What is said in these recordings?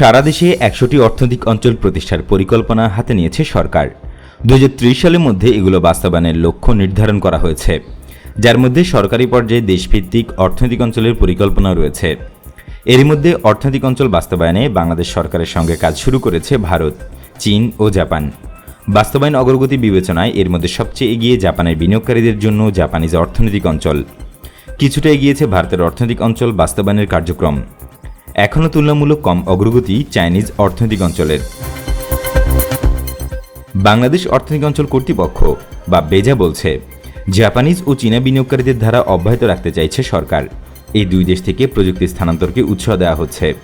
সারা দেশে একশোটি অর্থনৈতিক অঞ্চল প্রতিষ্ঠার পরিকল্পনা হাতে নিয়েছে সরকার। দু হাজার ত্রিশ সালের মধ্যে এগুলো বাস্তবায়নের লক্ষ্য নির্ধারণ করা হয়েছে, যার মধ্যে সরকারি পর্যায়ে দেশভিত্তিক অর্থনৈতিক অঞ্চলের পরিকল্পনা রয়েছে। এরই মধ্যে অর্থনৈতিক অঞ্চল বাস্তবায়নে বাংলাদেশ সরকারের সঙ্গে কাজ শুরু করেছে ভারত, চীন ও জাপান। বাস্তবায়ন অগ্রগতি বিবেচনায় এর মধ্যে সবচেয়ে এগিয়ে জাপানের বিনিয়োগকারীদের জন্য জাপানিজ অর্থনৈতিক অঞ্চল। কিছুটা এগিয়েছে ভারতের অর্থনৈতিক অঞ্চল বাস্তবায়নের কার্যক্রম। এখনও তুলনামূলক কম অগ্রগতি চাইনিজ অর্থনৈতিক অঞ্চলের। বাংলাদেশ অর্থনৈতিক অঞ্চল কর্তৃপক্ষ, বা বেজা বলছে, জাপানিজ ও চীনা বিনিয়োগকারীদের ধারা অব্যাহত রাখতে চাইছে সরকার। এই দুই দেশ থেকে প্রযুক্তি স্থানান্তরকে উৎসাহ দেওয়া হচ্ছে।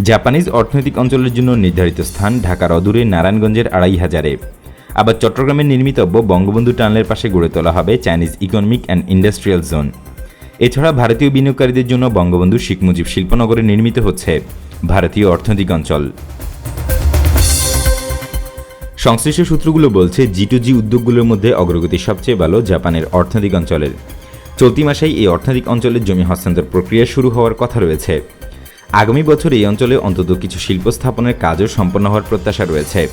জাপানিজ অর্থনৈতিক অঞ্চলের জন্য নির্ধারিত স্থান ঢাকার অদূরে নারায়ণগঞ্জের আড়াই হাজারে। আবার চট্টগ্রামের নির্মিতব্য বঙ্গবন্ধু টানেলের পাশে গড়ে তোলা হবে Chinese economic and industrial zone. এছাড়া ভারতীয় বিনিয়োগকারীদের জন্য বঙ্গবন্ধু শেখ মুজিব শিল্পনগরে নির্মিত হচ্ছে ভারতীয় অর্থনৈতিক অঞ্চল। সংশ্লিষ্ট সূত্রগুলো বলছে, জি টু জি উদ্যোগগুলোর মধ্যে অগ্রগতি সবচেয়ে ভালো জাপানের অর্থনৈতিক অঞ্চলের। চলতি মাসেই এই অর্থনৈতিক অঞ্চলের জমি হস্তান্তর প্রক্রিয়া শুরু হওয়ার কথা রয়েছে। আগামী বছর এই অঞ্চলে অন্তত কিছু শিল্প স্থাপনের কাজও সম্পন্ন হওয়ার প্রত্যাশা রয়েছে।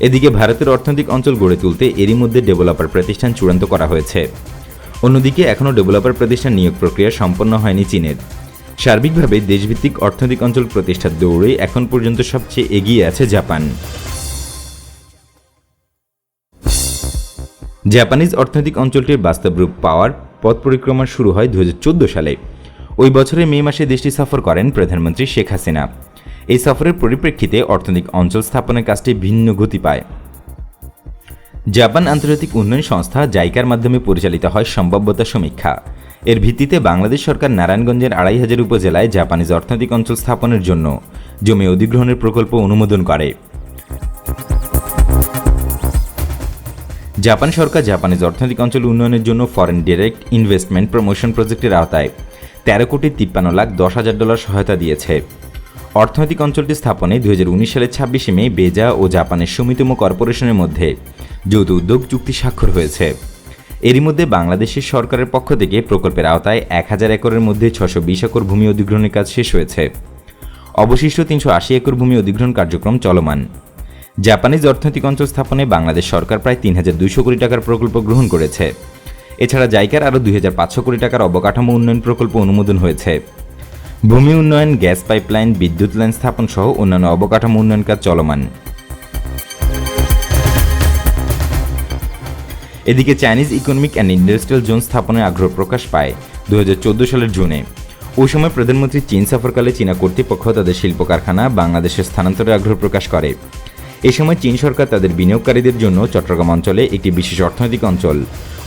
এদিকে ভারতের অর্থনৈতিক অঞ্চল গড়ে তুলতে এরই মধ্যে ডেভেলপার প্রতিষ্ঠান চূড়ান্ত করা হয়েছে। অন্যদিকে, এখনও ডেভেলপার প্রতিষ্ঠান নিয়োগ প্রক্রিয়া সম্পন্ন হয়নি চীনের। সার্বিকভাবে দেশভিত্তিক অর্থনৈতিক অঞ্চল প্রতিষ্ঠার দৌড়ে এখন পর্যন্ত সবচেয়ে এগিয়ে আছে জাপান। জাপানিজ অর্থনৈতিক অঞ্চলটির বাস্তব রূপ পাওয়ার পথ পরিক্রমা শুরু হয় দু হাজার চোদ্দ সালে। ওই বছরের মে মাসে দেশটি সফর করেন প্রধানমন্ত্রী শেখ হাসিনা। এই সফরের পরিপ্রেক্ষিতে অর্থনৈতিক অঞ্চল স্থাপনের কাজটি ভিন্ন গতি পায়। জাপান আন্তর্জাতিক উন্নয়ন সংস্থা জাইকার মাধ্যমে পরিচালিত হয় সম্ভাব্যতা সমীক্ষা। এর ভিত্তিতে বাংলাদেশ সরকার নারায়ণগঞ্জের আড়াই হাজার উপজেলায় জাপানিজ অর্থনৈতিক অঞ্চল স্থাপনের জন্য জমি অধিগ্রহণের প্রকল্প অনুমোদন করে। জাপান সরকার জাপানিজ অর্থনৈতিক অঞ্চল উন্নয়নের জন্য ফরেন ডিরেক্ট ইনভেস্টমেন্ট প্রমোশন প্রজেক্টের আওতায় তেরো কোটি তিপ্পান্ন লাখ দশ হাজার ডলার সহায়তা দিয়েছে। অর্থনৈতিক অঞ্চলটি স্থাপনে দুই হাজার উনিশ সালের ছাব্বিশে মে বেজা ও জাপানের সুমিতম কর্পোরেশনের মধ্যে যৌথ উদ্যোগ চুক্তি স্বাক্ষর হয়েছে। এরই মধ্যে বাংলাদেশের সরকারের পক্ষ থেকে প্রকল্পের আওতায় এক হাজার একরের মধ্যে ছশো বিশ একর ভূমি অধিগ্রহণের কাজ শেষ হয়েছে। অবশিষ্ট তিনশো আশি একর ভূমি অধিগ্রহণ কার্যক্রম চলমান। জাপানিজ অর্থনৈতিক অঞ্চল স্থাপনে বাংলাদেশ সরকার প্রায় তিন হাজার দুইশো কোটি টাকার প্রকল্প গ্রহণ করেছে। এছাড়া জাইকার আরও দুই হাজার পাঁচশো কোটি টাকার অবকাঠামো উন্নয়ন প্রকল্প অনুমোদন হয়েছে। ভূমি উন্নয়ন, গ্যাস পাইপলাইন, বিদ্যুৎ লাইন স্থাপন সহ অন্যান্য অবকাঠামো উন্নয়ন কাজ চলমান। এদিকে Chinese economic and industrial zone স্থাপনের আগ্রহ প্রকাশ পায় দু হাজার চোদ্দ সালের জুনে। ওই সময় প্রধানমন্ত্রী চীন সফরকালে চীনা কর্তৃপক্ষ তাদের শিল্প কারখানা বাংলাদেশের স্থানান্তরে আগ্রহ প্রকাশ করে। এ সময় চীন সরকার তাদের বিনিয়োগকারীদের জন্য চট্টগ্রাম অঞ্চলে একটি বিশেষ অর্থনৈতিক অঞ্চল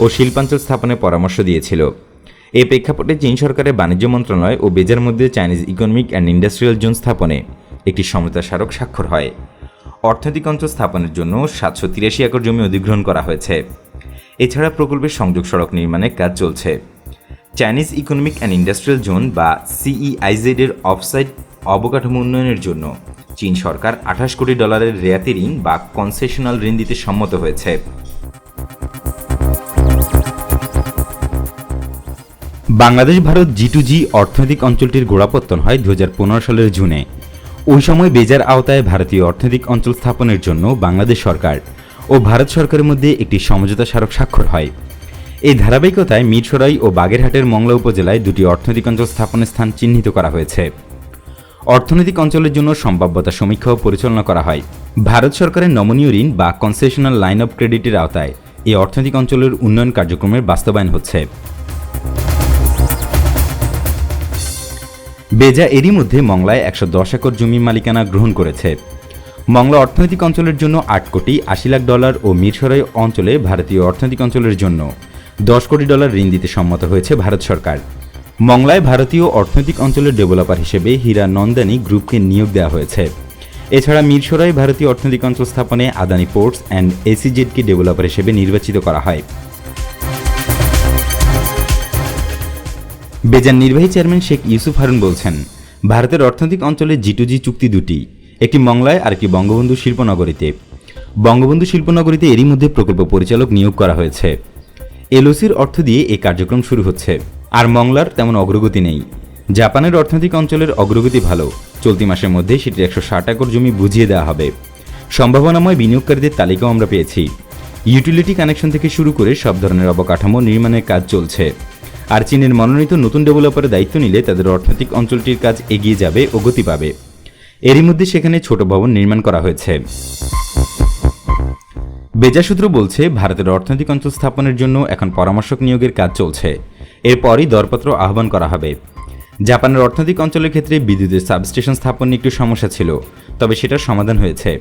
ও শিল্পাঞ্চল স্থাপনের পরামর্শ দিয়েছিল। এই প্রেক্ষাপটে চীন সরকারের বাণিজ্য মন্ত্রণালয় ও বেজার মধ্যে Chinese economic and industrial zone স্থাপনে একটি সমতা স্মারক স্বাক্ষর হয়। অর্থনৈতিক অঞ্চল স্থাপনের জন্য সাতশো তিরাশি একর জমি অধিগ্রহণ করা হয়েছে। এছাড়া প্রকল্পের সংযোগ সড়ক নির্মাণের কাজ চলছে। Chinese economic and industrial zone বা সিইআইজেড এর অফসাইড অবকাঠামো উন্নয়নের জন্য চীন সরকার আঠাশ কোটি ডলারের রেয়াতি ঋণ বা কনসেশনাল ঋণ দিতে সম্মত হয়েছে। Bangladesh, Bharat G two G অর্থনৈতিক অঞ্চলটির গোড়াপত্তন হয় দু হাজার পনেরো সালের জুনে। ওই সময় বেজার আওতায় ভারতীয় অর্থনৈতিক অঞ্চল স্থাপনের জন্য বাংলাদেশ সরকার ও ভারত সরকারের মধ্যে একটি সমঝোতা স্মারক স্বাক্ষর হয়। এই ধারাবাহিকতায় মিরসরাই ও বাগেরহাটের মংলা উপজেলায় দুটি অর্থনৈতিক অঞ্চল স্থাপনের স্থান চিহ্নিত করা হয়েছে। অর্থনৈতিক অঞ্চলের জন্য সম্ভাব্যতা সমীক্ষাও পরিচালনা করা হয়। ভারত সরকারের নমনীয় ঋণ বা কনসেশনাল লাইন অফ ক্রেডিটের আওতায় এই অর্থনৈতিক অঞ্চলের উন্নয়ন কার্যক্রমের বাস্তবায়ন হচ্ছে। বেজা এরই মধ্যে মংলায় একশো দশ একর জমি মালিকানা গ্রহণ করেছে। মংলা অর্থনৈতিক অঞ্চলের জন্য আট কোটি আশি লাখ ডলার ও মিরসরাই অঞ্চলে ভারতীয় অর্থনৈতিক অঞ্চলের জন্য দশ কোটি ডলার ঋণ দিতে সম্মত হয়েছে ভারত সরকার। মংলায় ভারতীয় অর্থনৈতিক অঞ্চলের ডেভেলপার হিসেবে হীরা নন্দানী গ্রুপকে নিয়োগ দেওয়া হয়েছে। এছাড়া মিরসরাই ভারতীয় অর্থনৈতিক অঞ্চল স্থাপনে আদানি পোর্টস অ্যান্ড এসিজেডকে ডেভেলপার হিসেবে নির্বাচিত করা হয়। বেজার নির্বাহী চেয়ারম্যান শেখ ইউসুফ হারুন বলছেন, ভারতের অর্থনৈতিক অঞ্চলে জি টু জি চুক্তি দুটি, একটি মংলায় আর একটি বঙ্গবন্ধু শিল্পনগরীতে। বঙ্গবন্ধু শিল্পনগরীতে এরই মধ্যে প্রকল্প পরিচালক নিয়োগ করা হয়েছে। এলওসির অর্থ দিয়ে এই কার্যক্রম শুরু হচ্ছে, আর মংলার তেমন অগ্রগতি নেই। জাপানের অর্থনৈতিক অঞ্চলের অগ্রগতি ভালো, চলতি মাসের মধ্যে সেটির একশো ষাট একর জমি বুঝিয়ে দেওয়া হবে। সম্ভাবনাময় বিনিয়োগকারীদের তালিকাও আমরা পেয়েছি। ইউটিলিটি কানেকশন থেকে শুরু করে সব ধরনের অবকাঠামো নির্মাণের কাজ চলছে। আর চীনের মনোনীত নতুন ডেভেলপারের দায়িত্ব নিলে তাদের অর্থনৈতিক অঞ্চলটির কাজ এগিয়ে যাবে ও গতি পাবে। এরই মধ্যে সেখানে ছোট ভবন নির্মাণ করা হয়েছে। বেজা সূত্র বলছে, ভারতের অর্থনৈতিক অঞ্চল স্থাপনের জন্য এখন পরামর্শক নিয়োগের কাজ চলছে। এরপরই দরপত্র আহ্বান করা হবে। জাপানের অর্থনৈতিক অঞ্চলের ক্ষেত্রে বিদ্যুতের সাবস্টেশন স্থাপন একটু সমস্যা ছিল, তবে সেটার সমাধান হয়েছে।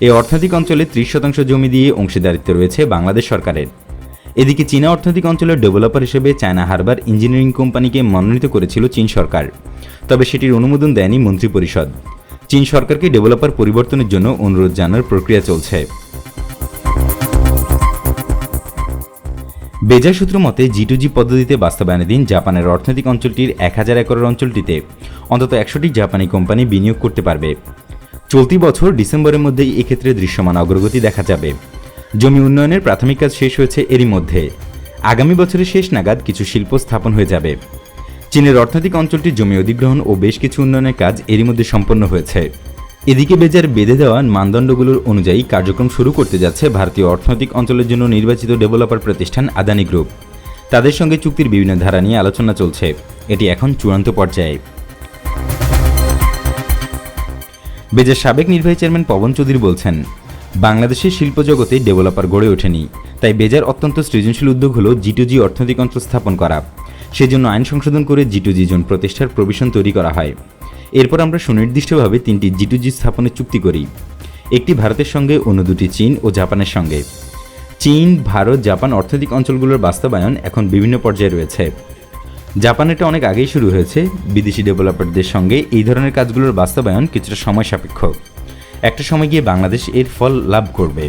এই অর্থনৈতিক অঞ্চলে ত্রিশ শতাংশ জমি দিয়ে অংশীদারিত্ব রয়েছে বাংলাদেশ সরকারের। এদিকে চীনা অর্থনৈতিক অঞ্চলের ডেভেলপার হিসেবে চায়না হারবার ইঞ্জিনিয়ারিং কোম্পানিকে মনোনীত করেছিল চীন সরকার। তবে সেটির অনুমোদন দেয়নি মন্ত্রিপরিষদ। চীন সরকারকে ডেভেলপার পরিবর্তনের জন্য অনুরোধ জানার প্রক্রিয়া চলছে। বেজা সূত্র মতে, জি টু জি পদ্ধতিতে বাস্তবায়নাধীন জাপানের অর্থনৈতিক অঞ্চলটির এক হাজার একরের অঞ্চলটিতে অন্তত একশোটি জাপানি কোম্পানি বিনিয়োগ করতে পারবে। চলতি বছর ডিসেম্বরের মধ্যেই এক্ষেত্রে দৃশ্যমান অগ্রগতি দেখা যাবে। জমি উন্নয়নের প্রাথমিক কাজ শেষ হয়েছে এরই মধ্যে। আগামী বছরের শেষ নাগাদ কিছু শিল্প স্থাপন হয়ে যাবে। চীনের অর্থনৈতিক অঞ্চলটির জমি অধিগ্রহণ ও বেশ কিছু উন্নয়নের কাজ এরই মধ্যে সম্পন্ন হয়েছে। এদিকে বেজার বেঁধে দেওয়া মানদণ্ডগুলোর অনুযায়ী কার্যক্রম শুরু করতে যাচ্ছে ভারতীয় অর্থনৈতিক অঞ্চলের জন্য নির্বাচিত ডেভেলপার প্রতিষ্ঠান আদানি গ্রুপ। তাদের সঙ্গে চুক্তির বিভিন্ন ধারা নিয়ে আলোচনা চলছে। এটি এখন চূড়ান্ত পর্যায়ে। বেজার সাবেক নির্বাহী চেয়ারম্যান পবন চৌধুরী বলছেন বাংলাদেশের শিল্প জগতে ডেভেলপার গড়ে ওঠেনি, তাই বেজার অত্যন্ত সৃজনশীল উদ্যোগ হল জি টু জি অর্থনৈতিক অঞ্চল স্থাপন করা। সেজন্য আইন সংশোধন করে জি টু জি জোন প্রতিষ্ঠার প্রভিশন তৈরি করা হয়। এরপর আমরা সুনির্দিষ্টভাবে তিনটি জি টু জি স্থাপনের চুক্তি করি। একটি ভারতের সঙ্গে, অন্য দুটি চীন ও জাপানের সঙ্গে। চীন, ভারত, জাপান অর্থনৈতিক অঞ্চলগুলোর বাস্তবায়ন এখন বিভিন্ন পর্যায়ে রয়েছে। জাপানেরটা অনেক আগেই শুরু হয়েছে। বিদেশি ডেভেলপারদের সঙ্গে এই ধরনের কাজগুলোর বাস্তবায়ন কিছুটা সময় সাপেক্ষ। একটা সময় গিয়ে বাংলাদেশ এর ফল লাভ করবে।